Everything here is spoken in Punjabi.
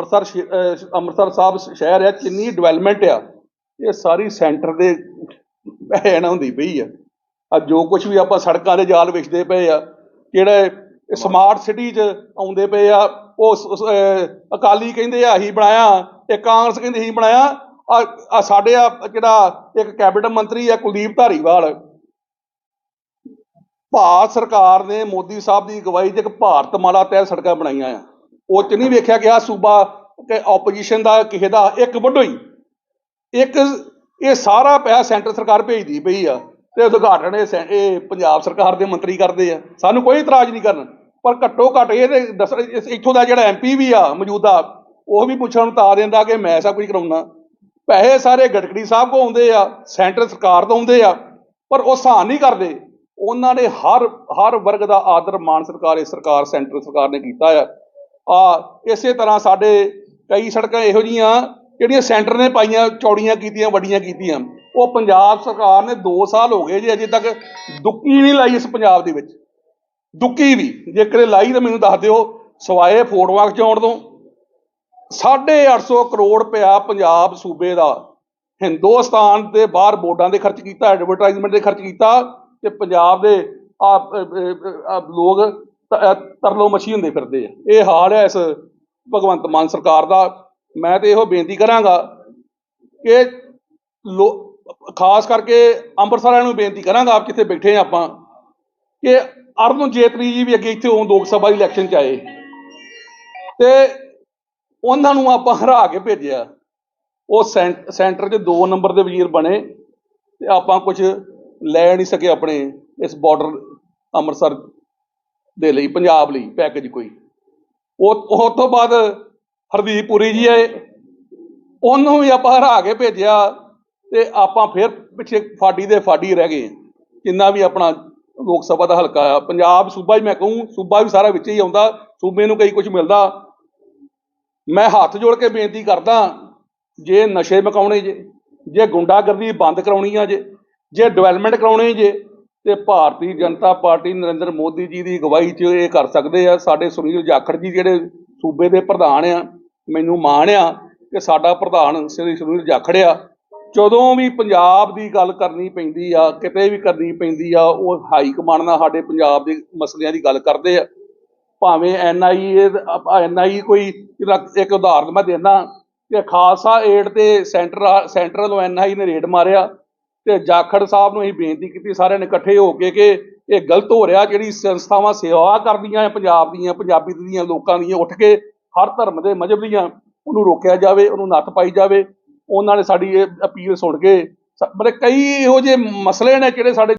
ਅੰਮ੍ਰਿਤਸਰ ਸ਼ਹਿ- ਅੰਮ੍ਰਿਤਸਰ ਸਾਹਿਬ ਸ਼ਹਿਰ ਆ, ਕਿੰਨੀ ਡਿਵੈਲਪਮੈਂਟ ਆ। ਇਹ ਸਾਰੀ ਸੈਂਟਰ ਦੇ ਪੈਣ ਹੁੰਦੀ ਪਈ ਆ। ਆ ਜੋ ਕੁਝ ਵੀ ਆਪਾਂ ਸੜਕਾਂ ਦੇ ਜਾਲ ਵਿਛਦੇ ਪਏ ਆ ਜਿਹੜੇ ਸਮਾਰਟ ਸਿਟੀ 'ਚ ਆਉਂਦੇ ਪਏ ਆ, ਉਹ ਅਕਾਲੀ ਕਹਿੰਦੇ ਆ, ਅਸੀਂ ਬਣਾਇਆ ਤੇ ਕਾਂਗਰਸ ਕਹਿੰਦੇ ਅਸੀਂ ਬਣਾਇਆ ਆ ਸਾਡੇ ਆ ਜਿਹੜਾ ਇੱਕ ਕੈਬਨਿਟ ਮੰਤਰੀ ਆ, ਕੁਲਦੀਪ ਧਾਰੀਵਾਲ। ਭਾਰਤ ਸਰਕਾਰ ਨੇ ਮੋਦੀ ਸਾਹਿਬ ਦੀ ਅਗਵਾਈ 'ਚ ਇੱਕ ਭਾਰਤ ਮਾਲਾ ਤਹਿਤ ਸੜਕਾਂ ਬਣਾਈਆਂ ਆ। ਉਹ 'ਚ ਨਹੀਂ ਵੇਖਿਆ ਗਿਆ ਸੂਬਾ ਕਿ ਆਪੋਜੀਸ਼ਨ ਦਾ ਕਿਸੇ ਦਾ ਇੱਕ ਵੱਡੋ ਹੀ। ਇੱਕ ਇਹ ਸਾਰਾ ਪੈਸਾ ਸੈਂਟਰ ਸਰਕਾਰ ਭੇਜਦੀ ਪਈ ਆ ਤੇ ਉਦਘਾਟਨ ਇਹ ਸੈਂ- ਇਹ ਪੰਜਾਬ ਸਰਕਾਰ ਦੇ ਮੰਤਰੀ ਕਰਦੇ ਆ। ਸਾਨੂੰ ਕੋਈ ਇਤਰਾਜ਼ ਨਹੀਂ ਕਰਨ। ਪਰ ਘੱਟੋ ਘੱਟ ਇਹ ਤੇ ਦੱਸ ਇੱਥੋਂ ਦਾ ਜਿਹੜਾ ਐਮਪੀ ਵੀ ਆ ਮੌਜੂਦਾ, ਉਹ ਵੀ ਪੁੱਛਣ ਨੂੰ ਤਾਂ ਦਿੰਦਾ ਕਿ ਮੈਂ ਸਭ ਕੁਝ ਕਰਾਉਣਾ। ਪੈਸੇ ਸਾਰੇ ਗੜਕੜੀ ਸਾਹਿਬ ਕੋ ਆਉਂਦੇ ਆ, ਸੈਂਟਰ ਸਰਕਾਰ ਤੋਂ ਆਉਂਦੇ ਆ, ਪਰ ਉਹ ਸਹਾਨ ਨਹੀਂ ਕਰਦੇ। ਉਹਨਾਂ ਨੇ ਹਰ ਹਰ ਵਰਗ ਦਾ ਆਦਰ ਮਾਨ ਸਰਕਾਰ ਇਹ ਸਰਕਾਰ, ਸੈਂਟਰ ਸਰਕਾਰ ਨੇ ਕੀਤਾ ਆ। ਆ, ਇਸੇ ਤਰ੍ਹਾਂ ਸਾਡੇ ਕਈ ਸੜਕਾਂ ਇਹੋ ਜੀਆਂ ਜਿਹੜੀਆਂ ਸੈਂਟਰ ਨੇ ਪਾਈਆਂ, ਚੌੜੀਆਂ ਕੀਤੀਆਂ, ਵੱਡੀਆਂ ਕੀਤੀਆਂ। ਉਹ ਪੰਜਾਬ ਸਰਕਾਰ ਨੇ 2 ਸਾਲ ਹੋ ਗਏ ਜੀ ਅਜੇ ਤੱਕ ਦੁੱਕੀ ਨਹੀਂ ਲਾਈ ਇਸ ਪੰਜਾਬ ਦੇ ਵਿੱਚ। ਦੁੱਕੀ ਵੀ, ਜੇਕਰ ਕਦੇ ਲਾਈ ਤਾਂ ਮੈਨੂੰ ਦੱਸ ਦਿਓ, ਸਵਾਏ ਫੋਟੋਆਂ ਖਿਚਾਉਣ ਤੋਂ। 850 ਕਰੋੜ ਰੁਪਇਆ ਪੰਜਾਬ ਸੂਬੇ ਦਾ। ਹਿੰਦੁਸਤਾਨ ਦੇ ਬਾਹਰ ਬੋਰਡਾਂ ਦੇ ਖਰਚ ਕੀਤਾ ਐਡਵਰਟਾਈਜ਼ਮੈਂਟ ਦੇ ਖਰਚ ਕੀਤਾ ਤੇ ਪੰਜਾਬ ਦੇ ਲੋਕ ਤਰਲੋ ਮੱਛੀ ਹੁੰਦੇ ਫਿਰਦੇ ਆ। ਇਹ ਹਾਲ ਹੈ ਇਸ ਭਗਵੰਤ ਮਾਨ ਸਰਕਾਰ ਦਾ। ਮੈਂ ਤੇ ਇਹੋ ਬੇਨਤੀ ਕਰਾਂਗਾ ਕਿ ਲੋ- ਖਾਸ ਕਰਕੇ ਅੰਮ੍ਰਿਤਸਰ ਵਾਲਿਆਂ ਨੂੰ ਬੇਨਤੀ ਕਰਾਂਗਾ, ਆਪ ਜਿੱਥੇ ਬੈਠੇ ਆ ਆਪਾਂ, ਕਿ ਅਰੁਣ ਜੇਤਲੀ ਜੀ ਵੀ ਅੱਗੇ ਇੱਥੇ ਉਹ ਲੋਕ ਸਭਾ ਦੀ ਇਲੈਕਸ਼ਨ ਚ ਆਏ। ਤੇ ਉਹਨਾਂ ਨੂੰ ਆਪਾਂ ਹਰਾ ਕੇ ਭੇਜਿਆ। ਉਹ ਸੈਂ- ਸੈਂਟਰ 'ਚ 2 ਨੰਬਰ ਦੇ ਵਜ਼ੀਰ ਬਣੇ ਤੇ ਆਪਾਂ ਕੁਝ ਲੈ ਨਹੀਂ ਸਕੇ ਆਪਣੇ ਇਸ ਬਾਰਡਰ ਅੰਮ੍ਰਿਤਸਰ ਦੇ ਲਈ, ਪੰਜਾਬ ਲਈ ਪੈਕੇਜ ਕੋਈ। ਉਹ ਉਹ ਤੋਂ ਬਾਅਦ ਹਰਦੀਪ ਪੁਰੀ ਜੀ ਆਏ। ਉਹਨੂੰ ਵੀ ਆਪਾਂ ਹਰਾ ਕੇ ਭੇਜਿਆ ਤੇ ਆਪਾਂ ਫਿਰ ਪਿੱਛੇ ਫਾਡੀ ਦੇ ਫਾਡੀ ਰਹਿ ਗਏ। ਜਿੰਨਾ ਵੀ ਆਪਣਾ ਲੋਕ ਸਭਾ ਦਾ ਹਲਕਾ ਆ। ਪੰਜਾਬ ਸੂਬਾ ਹੀ ਮੈਂ ਕਹੂੰ, ਸੂਬਾ ਵੀ ਸਾਰਾ ਵਿੱਚ ਹੀ ਆਉਂਦਾ। ਸੂਬੇ ਨੂੰ ਕਈ ਕੁਝ ਮਿਲਦਾ। ਮੈਂ ਹੱਥ ਜੋੜ ਕੇ ਬੇਨਤੀ ਕਰਦਾ, ਜੇ ਨਸ਼ੇ ਮਕਾਉਣੇ ਜੇ ਜੇ ਗੁੰਡਾਗਰਦੀ ਬੰਦ ਕਰਾਉਣੀ ਆ ਜੇ ਜੇ ਡਿਵੈਲਪਮੈਂਟ ਕਰਾਉਣੀ ਜੇ ਤੇ ਭਾਰਤੀ ਜਨਤਾ ਪਾਰਟੀ ਨਰਿੰਦਰ ਮੋਦੀ ਜੀ ਦੀ ਅਗਵਾਈ 'ਚ ਇਹ ਕਰ ਸਕਦੇ ਆ। ਸਾਡੇ ਸੁਨੀਲ ਜਾਖੜ ਜੀ ਜਿਹੜੇ ਸੂਬੇ ਦੇ ਪ੍ਰਧਾਨ ਆ, ਮੈਨੂੰ ਮਾਣ ਆ ਕਿ ਸਾਡਾ ਪ੍ਰਧਾਨ ਸ੍ਰੀ ਸੁਨੀਲ ਜਾਖੜ ਆ। ਜਦੋਂ ਵੀ ਪੰਜਾਬ ਦੀ ਗੱਲ ਕਰਨੀ ਪੈਂਦੀ ਆ, ਕਿਤੇ ਵੀ ਕਰਨੀ ਪੈਂਦੀ ਆ, ਉਹ ਹਾਈ ਕਮਾਂਡ ਨਾਲ ਸਾਡੇ ਪੰਜਾਬ ਦੇ ਮਸਲਿਆਂ ਦੀ ਗੱਲ ਕਰਦੇ ਆ। ਭਾਵੇਂ ਐਨਆਈਏ ਐਨਆਈ ਕੋਈ ਇੱਕ ਉਦਾਹਰਨ ਮੈਂ ਦੇਣਾ ਕਿ ਖਾਲਸਾ ਏਡ ਤੇ ਸੈਂਟਰ ਸੈਂਟਰ ਵੱਲੋਂ ਐਨਆਈ ਨੇ ਰੇਡ ਮਾਰਿਆ। ਤੇ ਜਾਖੜ ਸਾਹਿਬ ਨੂੰ ਅਸੀਂ ਬੇਨਤੀ ਕੀਤੀ, ਸਾਰਿਆਂ ਨੇ ਇਕੱਠੇ ਹੋ ਕੇ ਕਿ ਇਹ ਗਲਤ ਹੋ ਰਿਹਾ, ਜਿਹੜੀ ਸੰਸਥਾਵਾਂ ਸੇਵਾ ਕਰਦੀਆਂ ਆ ਪੰਜਾਬ ਦੀਆਂ, ਪੰਜਾਬੀ ਦੀਆਂ, ਲੋਕਾਂ ਦੀਆਂ, ਉੱਠ ਕੇ ਹਰ ਧਰਮ ਦੇ ਮਜ਼ਹਬ ਦੀਆਂ, ਉਹਨੂੰ ਰੋਕਿਆ ਜਾਵੇ, ਉਹਨੂੰ ਨੱਥ ਪਾਈ ਜਾਵੇ, ਉਹਨਾਂ ਨੇ ਸਾਡੀ ਇਹ ਅਪੀਲ ਸੁਣ ਕੇ ਸ- ਮਤਲਬ ਕਈ ਇਹੋ ਜਿਹੇ ਮਸਲੇ ਨੇ ਜਿਹੜੇ ਸਾਡੇ